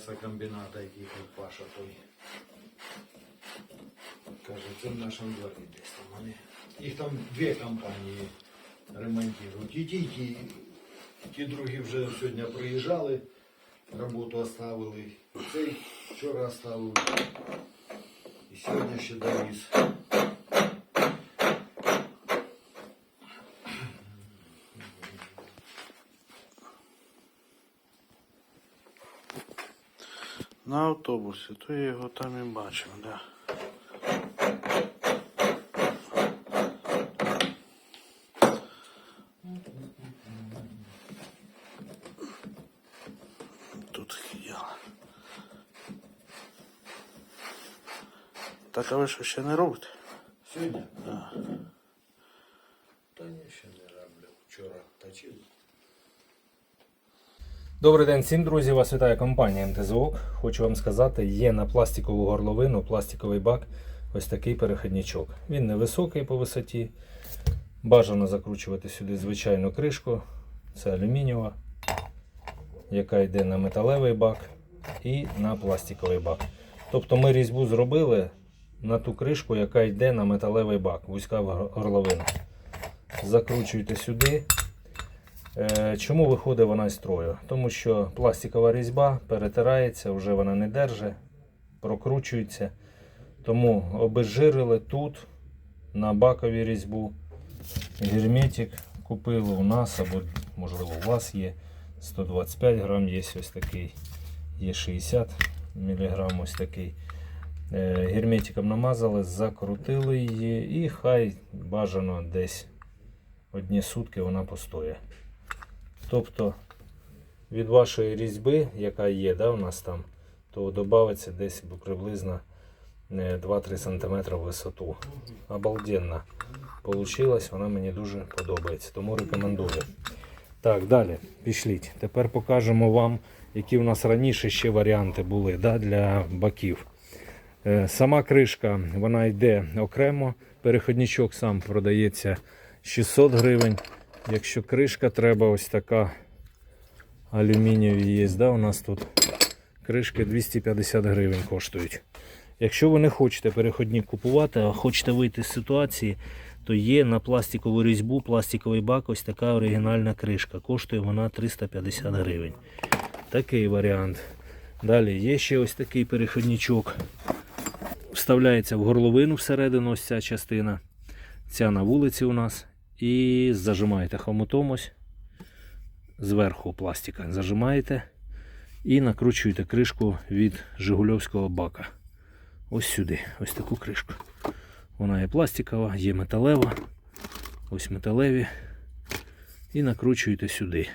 м'ясокомбіната, який тут Паша той. Каже, це в нашому дворі десь там. Вони. Їх там дві компанії ремонтують. І ті, і ті. Ті другі вже сьогодні приїжджали, роботу оставили. Цей вчора оставив. І сьогодні ще довіз. На автобусі, то я його там і бачив, да. Тут є. Так, а ви що ще не робите? Сьогодні? Та ні, ще не роблю. Вчора точив. Добрий день всім, друзі! Вас вітає компанія МТЗОК. Хочу вам сказати, є на пластикову горловину, пластиковий бак ось такий переходничок. Він невисокий по висоті. Бажано закручувати сюди звичайну кришку. Це алюмінієва, яка йде на металевий бак і на пластиковий бак. Тобто ми різьбу зробили на ту кришку, яка йде на металевий бак, вузька горловина. Закручуйте сюди. Е, Чому виходить вона із строю? Тому що пластикова різьба перетирається, вже вона не держить, прокручується. Тому обезжирили тут на бакові різьбу. Герметик купили у нас, або можливо у вас є 125 грам, є ось такий, є 60 мг ось такий. Е, Герметиком намазали, закрутили її і хай бажано десь одні сутки вона постоє. Тобто від вашої різьби, яка є да, у нас там, то додається десь приблизно е, 2-3 см в висоту. Обалденно получилось, вона мені дуже подобається, тому рекомендую. Так, далі, пішліть. Тепер покажемо вам, які у нас раніше ще варіанти були да, для баків. Е, Сама кришка вона йде окремо. Переходничок сам продається 600 гривень. Якщо кришка треба, ось така алюмінієві є. Да? У нас тут кришки 250 гривень коштують. Якщо ви не хочете переходник купувати, а хочете вийти з ситуації, то є на пластикову різьбу, пластиковий бак, ось така оригінальна кришка. Коштує вона 350 гривень. Такий варіант. Далі є ще ось такий переходничок. Вставляється в горловину всередину ось ця частина. Ця на вулиці у нас. І зажимаєте хомутом ось зверху пластика. Зажимаєте і накручуєте кришку від Жигульовського бака. Ось сюди, ось таку кришку. Вона є пластикова, є металева. Ось металеві. І накручуєте сюди.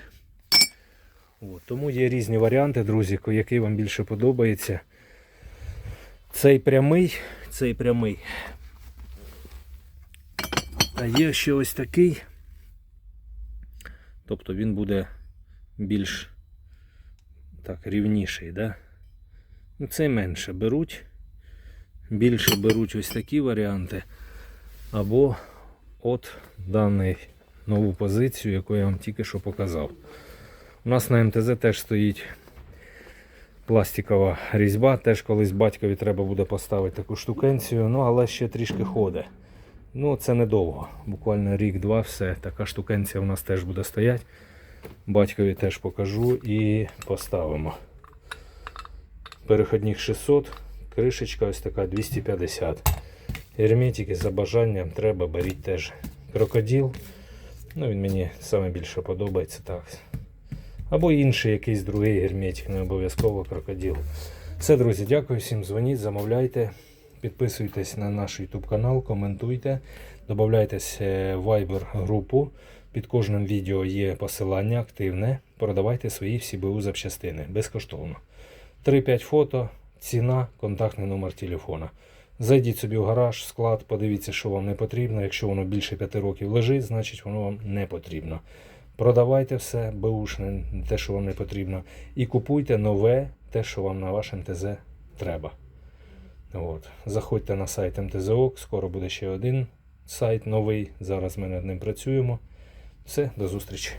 От, тому є різні варіанти, друзі, який вам більше подобається. Цей прямий, цей прямий. А є ще ось такий. Тобто він буде більш так, рівніший, да? Ну, цей менше беруть. Більше беруть ось такі варіанти. Або от даний нову позицію, яку я вам тільки що показав. У нас на МТЗ теж стоїть пластикова різьба. Теж колись батькові треба буде поставити таку штукенцію, ну але ще трішки ходить. Ну, це недовго. Буквально рік-два, все. Така штукенція у нас теж буде стояти. Батькові теж покажу і поставимо. Переходник 600, кришечка ось така 250. Герметики за бажанням треба беріть теж. Крокодил. Ну, він мені саме більше подобається так. Або інший якийсь другий герметик, не обов'язково крокодил. Все, друзі, дякую всім. Дзвоніть, замовляйте. Підписуйтесь на наш YouTube канал, коментуйте, додавайтесь в Viber групу. Під кожним відео є посилання активне. Продавайте свої всі БУ запчастини безкоштовно. 3-5 фото, ціна, контактний номер телефона. Зайдіть собі в гараж, склад, подивіться, що вам не потрібно. Якщо воно більше 5 років лежить, значить воно вам не потрібно. Продавайте все, беушне, те, що вам не потрібно. І купуйте нове, те, що вам на ваш МТЗ треба. От. Заходьте на сайт МТЗО, скоро буде ще один сайт новий. Зараз ми над ним працюємо. Все, до зустрічі.